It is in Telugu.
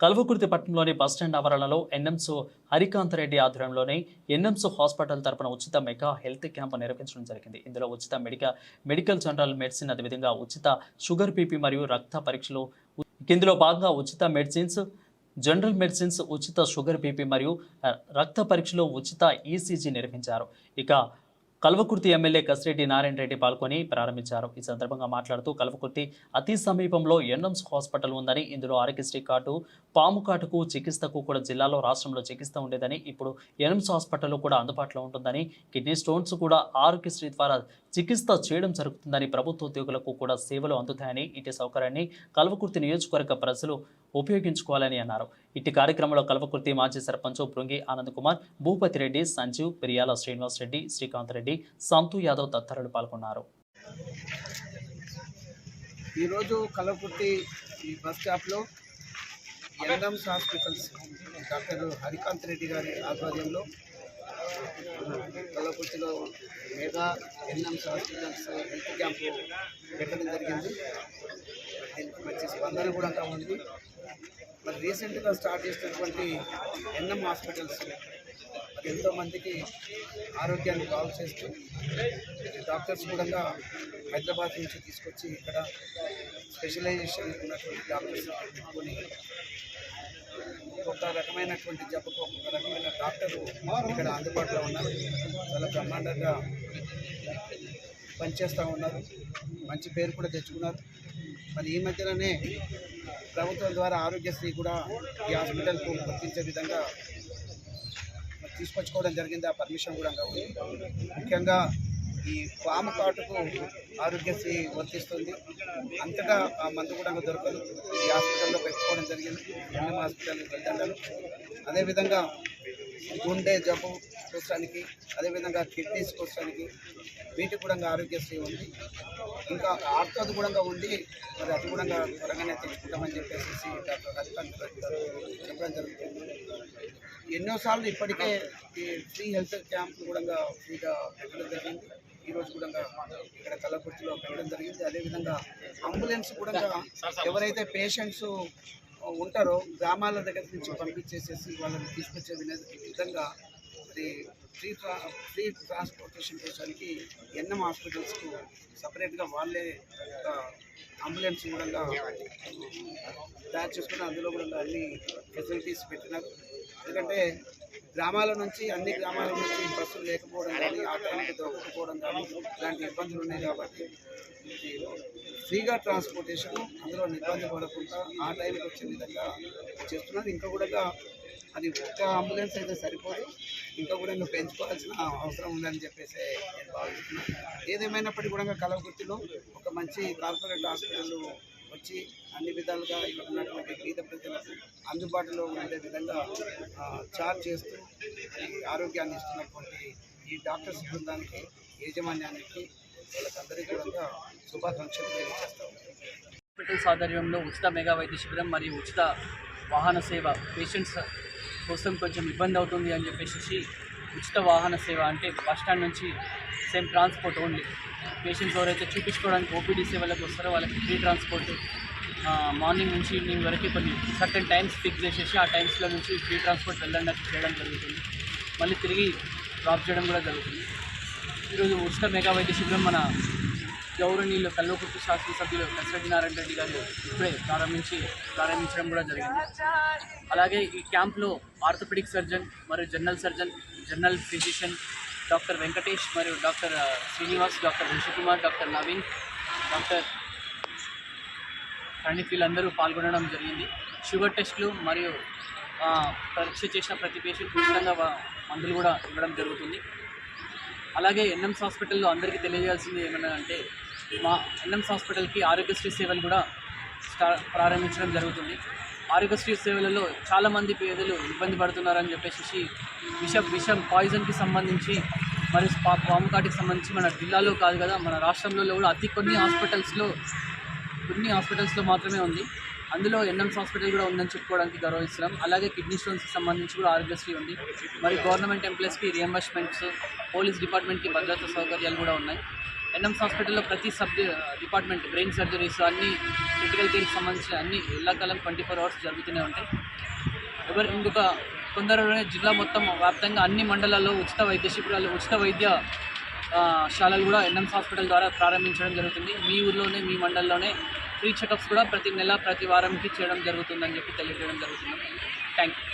కల్వకుర్తి పట్టణంలోని బస్టాండ్ ఆవరణలో ఎన్ఎంసో హరికాంత్ రెడ్డి ఆధ్వర్యంలోని ఎన్ఎంసో హాస్పిటల్ తరపున ఉచిత మెగా హెల్త్ క్యాంప్ నిర్వహించడం జరిగింది. ఇందులో ఉచిత మెడికల్ మెడికల్ జనరల్ మెడిసిన్ అదేవిధంగా ఉచిత షుగర్ బీపీ మరియు రక్త పరీక్షలు ఇందులో భాగంగా ఉచిత మెడిసిన్స్ జనరల్ మెడిసిన్స్ ఉచిత షుగర్ బీపీ మరియు రక్త పరీక్షలు ఉచిత ఈసీజీ నిర్వహించారు. ఇక కల్వకుర్తి ఎమ్మెల్యే కసిరెడ్డి నారాయణ రెడ్డి పాల్గొని ప్రారంభించారు. ఈ సందర్భంగా మాట్లాడుతూ కల్వకుర్తి అతి సమీపంలో ఎన్ఎంస్ హాస్పిటల్ ఉందని ఇందులో ఆరోగ్యశ్రీ కార్డు పాము కాటుకు చికిత్సకు కూడా జిల్లాలో రాష్ట్రంలో చికిత్స ఉండేదని ఇప్పుడు ఎన్ఎంస్ హాస్పిటల్లో కూడా అందుబాటులో ఉంటుందని కిడ్నీ స్టోన్స్ కూడా ఆరోగ్యశ్రీ ద్వారా చికిత్స చేయడం జరుగుతుందని ప్రభుత్వ ఉద్యోగులకు కూడా సేవలు అందుతాయని ఇటు సౌకర్యాన్ని కల్వకుర్తి నియోజకవర్గ ప్రజలు ఉపయోగించుకోవాలని అన్నారు. ఇట్టి కార్యక్రమంలో కల్వకుర్తి మాజీ సర్పంచ్ బృంగి ఆనంద్ కుమార్ భూపతి రెడ్డి సంజీవ్ పెరియాల శ్రీనివాస్ రెడ్డి శ్రీకాంత్ రెడ్డి సంతు యాదవ్ తదితరులు పాల్గొన్నారు. ఈరోజు కలవకుర్తి ఈ bus స్టాప్లో NMS hospitals doctor Harikanth Reddy గారి ఆధ్వర్యంలో కలవకుర్తిలో mega NMS hospitals health camp పెట్టడం జరిగింది. దీనికి మంచి స్పందన కూడా ఉంది. మరి రీసెంట్గా స్టార్ట్ చేసినటువంటి ఎన్ఎం హాస్పిటల్స్ మరి ఎంతోమందికి ఆరోగ్యాన్ని బాగు చేస్తూ డాక్టర్స్ కూడా హైదరాబాద్ నుంచి తీసుకొచ్చి ఇక్కడ స్పెషలైజేషన్ ఉన్నటువంటి డాక్టర్స్ పెట్టుకొని రకమైనటువంటి జబ్బుకు ఒక రకమైన డాక్టరు ఇక్కడ అందుబాటులో ఉన్నారు. చాలా బ్రహ్మాండంగా పనిచేస్తూ ఉన్నారు. మంచి పేరు కూడా తెచ్చుకున్నారు. మరి ఈ మధ్యలోనే ప్రభుత్వం ద్వారా ఆరోగ్యశ్రీ కూడా ఈ హాస్పిటల్కు వర్తించే విధంగా తీసుకొచ్చుకోవడం జరిగింది. ఆ పర్మిషన్ కూడా ఉంది. ముఖ్యంగా ఈ పాము కాటుకు ఆరోగ్యశ్రీ వర్తిస్తుంది. అంతగా ఆ మందు కూడా దొరకదు. ఈ హాస్పిటల్లో పెట్టుకోవడం జరిగింది. ఎన్ఎం హాస్పిటల్ వెళ్తాను అదేవిధంగా గుండె జబ్బు కోసానికి అదేవిధంగా కిడ్నీస్ కోసానికి వీటికి కూడా ఆరోగ్యశ్రీ ఉంది. ఇంకా ఆర్థోది కూడా ఉంది మరి అది కూడా త్వరగానే తెచ్చుకుంటామని చెప్పేసి డాక్టర్ చెప్పడం జరుగుతుంది. ఎన్నోసార్లు ఇప్పటికే ఈ ఫ్రీ హెల్త్ క్యాంప్ కూడా ఫ్రీగా పెట్టడం జరిగింది. ఈరోజు కూడా ఇక్కడ కల్లకుర్తిలో పెట్టడం జరిగింది. అదేవిధంగా అంబులెన్స్ కూడా ఎవరైతే పేషెంట్స్ ఉంటారో గ్రామాల దగ్గర నుంచి పంపించేసేసి వాళ్ళని తీసుకొచ్చే విధంగా మరి ఫ్రీ ట్రా ఫ్రీ ట్రాన్స్పోర్టేషన్ కోసానికి ఎన్ఎం హాస్పిటల్స్కు సపరేట్గా వాళ్ళే అంబులెన్స్ కూడా తయారు చేసుకుని అందులో కూడా అన్ని ఫెసిలిటీస్ పెట్టినారు. ఎందుకంటే గ్రామాల నుంచి అన్ని గ్రామాల నుంచి బస్సులు లేకపోవడం కానీ ఆ దొరకకపోవడం కానీ ఇలాంటి ఇబ్బందులు ఉన్నాయి కాబట్టి ఫ్రీగా ట్రాన్స్పోర్టేషన్ అందులో ఇబ్బంది పడకుండా ఆ టైంకి వచ్చే విధంగా చేస్తున్నారు. ఇంకా కూడా అది ఒక్క అంబులెన్స్ అయితే సరిపోదు. ఇంకా కూడా ఇంకా పెంచుకోవాల్సిన అవసరం ఉందని చెప్పేసి నేను భావిస్తున్నాను. ఏదేమైనప్పటికీ కూడా కలవకుర్తిలో ఒక మంచి కార్పొరేట్ హాస్పిటల్ వచ్చి అన్ని విధాలుగా ఇక్కడ ఉన్నటువంటి పేద ప్రజలకు అందుబాటులో ఉండే విధంగా చార్జ్ చేస్తూ ఆరోగ్యాన్ని ఇస్తున్నటువంటి ఈ డాక్టర్స్ బృందానికి యాజమాన్యానికి వాళ్ళకందరికీ కూడా శుభాకాంక్షలు తెలియజేస్తాం హాస్పిటల్స్ ఆధ్వర్యంలో ఉచిత మెగా వైద్య శిబిరం మరియు ఉచిత వాహన సేవ పేషెంట్స్ కోసం కొంచెం ఇబ్బంది అవుతుంది అని చెప్పేసి ఉచిత వాహన సేవ అంటే బస్ స్టాండ్ నుంచి సేమ్ ట్రాన్స్పోర్ట్ ఓన్లీ. పేషెంట్స్ ఎవరైతే చూపించుకోవడానికి ఓపీడీ సేవలకు వస్తారో వాళ్ళకి ఫ్రీ ట్రాన్స్పోర్ట్ మార్నింగ్ నుంచి ఈవినింగ్ వరకు కొన్ని సర్టెన్ టైమ్స్ ఫిక్స్ చేసేసి ఆ టైమ్స్లో నుంచి ఫ్రీ ట్రాన్స్పోర్ట్ వెళ్ళడానికి చేయడం జరుగుతుంది. మళ్ళీ తిరిగి డ్రాప్ చేయడం కూడా జరుగుతుంది. ఈరోజు ఉచిత మెగా వైద్య శిబిరం మన గౌరవనీయులు కల్వకుర్తి శాసనసభ్యులు కసిరెడ్డి నారాయణ రెడ్డి గారు ఇప్పుడే ప్రారంభించి ప్రారంభించడం కూడా జరిగింది. అలాగే ఈ క్యాంప్లో ఆర్థోపెడిక్ సర్జన్ మరియు general surgeon general physician doctor Venkatesh మరియు doctor Srinivas doctor Rishikumar doctor Naveen doctor Praneeth వీళ్ళందరూ పాల్గొనడం జరిగింది. షుగర్ టెస్ట్లు మరియు పరీక్ష చేసిన ప్రతి పేషెంట్ ఉచితంగా మందులు కూడా ఇవ్వడం జరుగుతుంది. అలాగే ఎన్ఎంస్ హాస్పిటల్లో అందరికీ తెలియజేయాల్సింది ఏమన్నా అంటే మా ఎన్ఎంస్ హాస్పిటల్కి ఆరోగ్యశ్రీ సేవలు కూడా ప్రారంభించడం జరుగుతుంది. ఆరోగ్యశ్రీ సేవలలో చాలామంది పేదలు ఇబ్బంది పడుతున్నారని చెప్పేసి విష విషం పాయిజన్కి సంబంధించి మరి పా పాముకాటికి సంబంధించి మన జిల్లాలో కాదు కదా మన రాష్ట్రంలో కూడా అతి కొన్ని హాస్పిటల్స్లో కొన్ని హాస్పిటల్స్లో మాత్రమే ఉంది. అందులో ఎన్ఎంస్ హాస్పిటల్ కూడా ఉందని చెప్పుకోవడానికి గౌరవిస్తున్నాం. అలాగే కిడ్నీ స్టోన్స్కి సంబంధించి కూడా ఆరోగ్యశ్రీ ఉంది. మరి గవర్నమెంట్ ఎంప్లాయీస్కి రియంబర్స్మెంట్స్ పోలీస్ డిపార్ట్మెంట్కి భద్రతా సౌకర్యాలు కూడా ఉన్నాయి. ఎన్ఎంస్ హాస్పిటల్లో ప్రతి సబ్ డిపార్ట్మెంట్ బ్రెయిన్ సర్జరీస్ అన్ని క్రిటికల్ కేర్కి సంబంధించిన అన్ని ఎల్లకాలం ట్వంటీ ఫోర్ అవర్స్ జరుగుతూనే ఉంటాయి. ఎవరు ఇంకొక తొందరలోనే జిల్లా మొత్తం వ్యాప్తంగా అన్ని మండలాల్లో ఉచిత వైద్య శిబిరాలు ఉచిత వైద్య శాలలు కూడా ఎన్ఎంస్ హాస్పిటల్ ద్వారా ప్రారంభించడం జరుగుతుంది. మీ ఊర్లోనే మీ మండలంలోనే ఫ్రీ చెకప్స్ కూడా ప్రతి నెల ప్రతి వారంకి చేయడం జరుగుతుందని చెప్పి తెలియజేయడం జరుగుతుంది. Thank you